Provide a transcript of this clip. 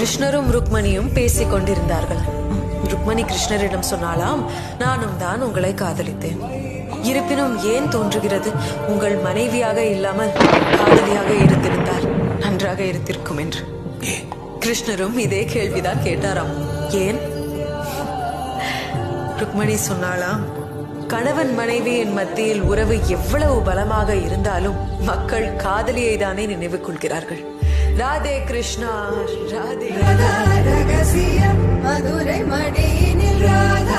கிருஷ்ணரும் ருக்மணியும் பேசிக் கொண்டிருந்தார்கள். ருக்மணி கிருஷ்ணரிடம் சொன்னாலாம் நானும் தான் உங்களை காதலித்தேன். இருப்பினும் ஏன் தோன்றுகிறது? உங்கள் மனைவியாக இல்லாமல் காதலியாக இருந்திருந்தால் நன்றாக இருந்திருக்கும் என்று. கிருஷ்ணரும் இதே கேள்விதான் கேட்டாராம். ஏன்? ருக்மணி சொன்னாலாம் கணவன் மனைவியின் மத்தியில் உறவு எவ்வளவு பலமாக இருந்தாலும் மக்கள் காதலியை தானே நினைவு கொள்கிறார்கள். ராதே கிருஷ்ணா ராதே ரகசியம் மதுரை மடியினில் ராதா